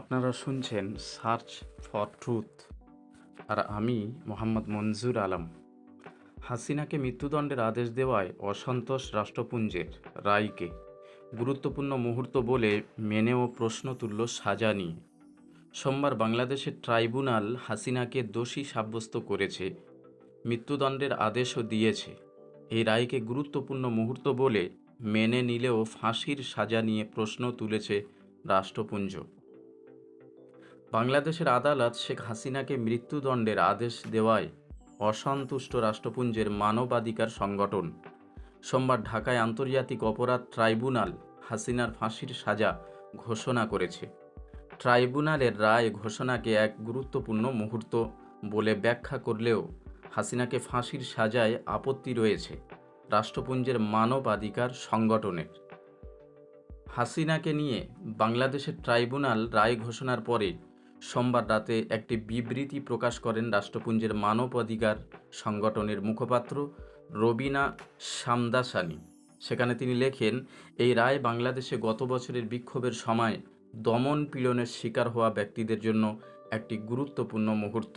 আপনারা শুনছেন search for truth আর আমি মোহাম্মদ মঞ্জুর আলম। হাসিনাকে মৃত্যুদণ্ডের আদেশ দেওয়ায় অসন্তোষ রাষ্ট্রপুঞ্জের রায়কে। গুরুত্বপূর্ণ মুহূর্ত বলে মেনেও প্রশ্ন তুলল সাজা নিয়ে। সোমবার বাংলাদেশের ট্রাইব্যুনাল হাসিনাকে দোষী সাব্যস্ত করেছে, মৃত্যুদণ্ডের আদেশও দিয়েছে। এই রায়কে গুরুত্বপূর্ণ মুহূর্ত বলে মেনে নিলেও ফাঁসির সাজা নিয়ে প্রশ্ন তুলেছে রাষ্ট্রপুঞ্জ। বাংলাদেশের আদালত শেখ হাসিনাকে মৃত্যুদণ্ডের আদেশ দেওয়ায় অসন্তুষ্ট রাষ্ট্রপুঞ্জের মানবাধিকার সংগঠন। সোমবার ঢাকায় আন্তর্জাতিক অপরাধ ট্রাইব্যুনাল হাসিনার ফাঁসির সাজা ঘোষণা করেছে। ট্রাইব্যুনালের রায় ঘোষণাকে এক গুরুত্বপূর্ণ মুহূর্ত বলে ব্যাখ্যা করলেও হাসিনাকে ফাঁসির সাজায় আপত্তি রয়েছে রাষ্ট্রপুঞ্জের মানবাধিকার সংগঠনের। হাসিনাকে নিয়ে বাংলাদেশের ট্রাইব্যুনাল রায় ঘোষণার পরে সোমবার রাতে একটি বিবৃতি প্রকাশ করেন রাষ্ট্রপুঞ্জের মানবাধিকার সংগঠনের মুখপাত্র রবিনা সামদাসানি। সেখানে তিনি লেখেন, এই রায় বাংলাদেশে গত বছরের বিক্ষোভের সময় দমন পীড়নের শিকার হওয়া ব্যক্তিদের জন্য একটি গুরুত্বপূর্ণ মুহূর্ত।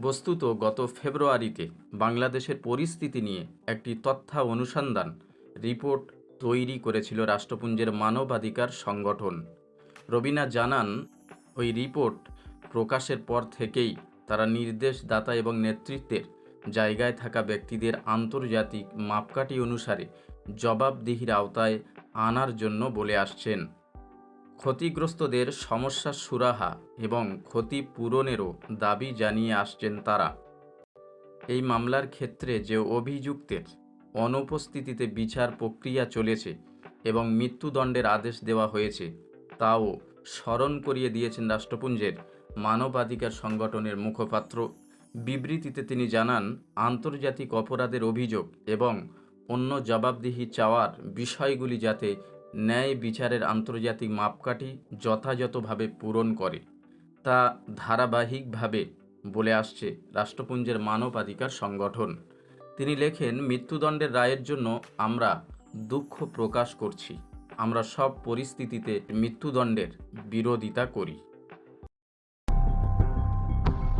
বস্তুত গত ফেব্রুয়ারিতে বাংলাদেশের পরিস্থিতি নিয়ে একটি তথ্যা অনুসন্ধান রিপোর্ট তৈরি করেছিল রাষ্ট্রপুঞ্জের মানবাধিকার সংগঠন। রবিনা জানান ওই রিপোর্ট প্রকাশের পর থেকেই তারা নির্দেশদাতা এবং নেতৃত্বের জায়গায় থাকা ব্যক্তিদের আন্তর্জাতিক মাপকাঠি অনুসারে জবাবদিহির আওতায় আনার জন্য বলে আসছেন। ক্ষতিগ্রস্তদের সমস্যা সুরাহা এবং ক্ষতি পূরণেরও দাবি জানিয়ে আসছেন তারা। এই মামলার ক্ষেত্রে যে অভিযুক্তের অনুপস্থিতিতে বিচার প্রক্রিয়া চলেছে এবং মৃত্যুদণ্ডের আদেশ দেওয়া হয়েছে, তাও স্মরণ করিয়ে দিয়েছেন রাষ্ট্রপুঞ্জের মানবাধিকার সংগঠনের মুখপাত্র। বিবৃতিতে তিনি জানান, আন্তর্জাতিক অপরাধের অভিযোগ এবং অন্য জবাবদিহি চাওয়ার বিষয়গুলি যাতে ন্যায় বিচারের আন্তর্জাতিক মাপকাঠি যথাযথভাবে পূরণ করে, তা ধারাবাহিকভাবে বলে আসছে রাষ্ট্রপুঞ্জের মানবাধিকার সংগঠন। তিনি লেখেন, মৃত্যুদণ্ডের রায়ের জন্য আমরা দুঃখ প্রকাশ করছি। আমরা সব পরিস্থিতিতে মৃত্যুদণ্ডের বিরোধিতা করি।